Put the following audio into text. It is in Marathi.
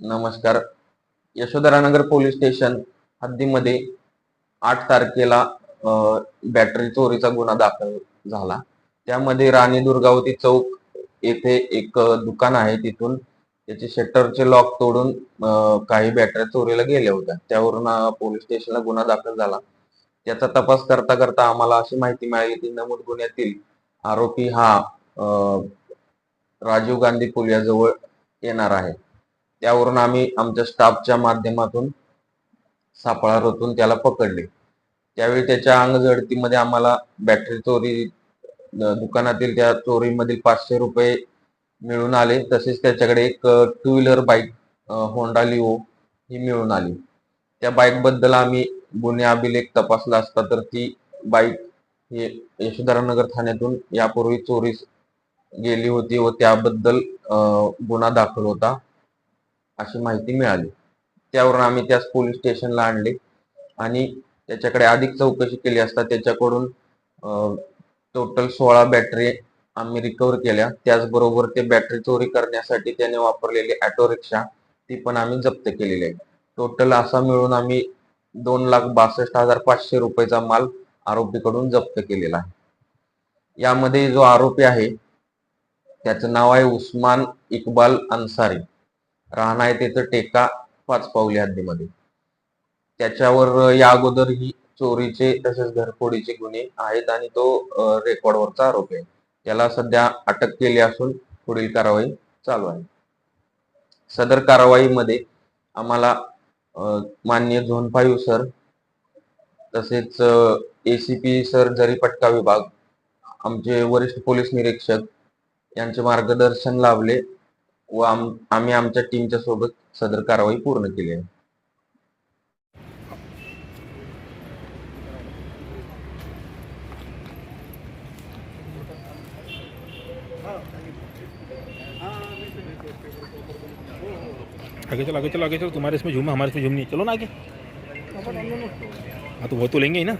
नमस्कार. यशोधरानगर पोलीस स्टेशन हद्दीमध्ये आठ तारखेला बॅटरी चोरीचा गुन्हा दाखल झाला. त्यामध्ये राणी दुर्गावती चौक येथे एक दुकान आहे तिथून. त्याचे शटरचे लॉक तोडून काही बॅटऱ्या चोरीला गेल्या होत्या. त्यावरून पोलीस स्टेशनला गुन्हा दाखल झाला. त्याचा तपास करता करता आम्हाला अशी माहिती मिळाली की नमूद गुन्ह्यातील आरोपी हा राजीव गांधी पुलियाजवळ येणार आहे. त्यावरून आम्ही आमच्या स्टाफच्या माध्यमातून सापळा रोतून त्याला पकडले. त्यावेळी त्याच्या अंगझडतीमध्ये आम्हाला बॅटरी चोरी दुकानातील त्या चोरीमधील पाचशे रुपये मिळून आले. तसेच त्याच्याकडे एक two wheeler bike Honda Leo ही मिळून आली. त्या बाईकबद्दल आम्ही गुन्हे अभिलेख तपासला असता तर ती बाईक ही यशोधरानगर ठाण्यातून यापूर्वी चोरीस गेली होती व त्याबद्दल गुन्हा दाखल होता. अशी माहिती मिळाली. त्यावरून आम्ही त्यास पोलीस स्टेशनला आणले आणि त्याच्याकडे अधिक चौकशी केली असता त्याच्याकडून टोटल सोळा बॅटरी आम्ही रिकव्हर केल्या. त्याचबरोबर ते बॅटरी चोरी करण्यासाठी त्याने वापरलेली ऑटो रिक्षा ती पण आम्ही जप्त केलेली आहे. टोटल असा मिळून आम्ही दोन लाख बासष्ट हजार पाचशे रुपयाचा माल आरोपीकडून जप्त केलेला आहे. यामध्ये जो आरोपी आहे त्याचं नाव आहे उस्मान इकबाल अन्सारी. राणा आहे त्याचं टेका पाच पावली हद्दीमध्ये. त्याच्यावर या अगोदर ही चोरीचे तसेच घरफोडीचे गुन्हे आहेत आणि तो रेकॉर्डवरचा आरोप आहे. त्याला सध्या अटक केली असून पुढील कारवाई चालू आहे. सदर कारवाईमध्ये आम्हाला मान्य झोन फाईव्ह सर तसेच एसीपी सर जरीपटका विभाग आमचे वरिष्ठ पोलीस निरीक्षक यांचे मार्गदर्शन लाभले व आम- आम्ही आमच्या टीमच्या सोबत सदर कारवाई पूर्ण केली आहे. आगे चलो आगे चलो आगे चलो तुम्हारे इसमें झूम हमारे इसमें झूम नहीं चलो ना आगे। हाँ तो वो तो लेंगे ही ना।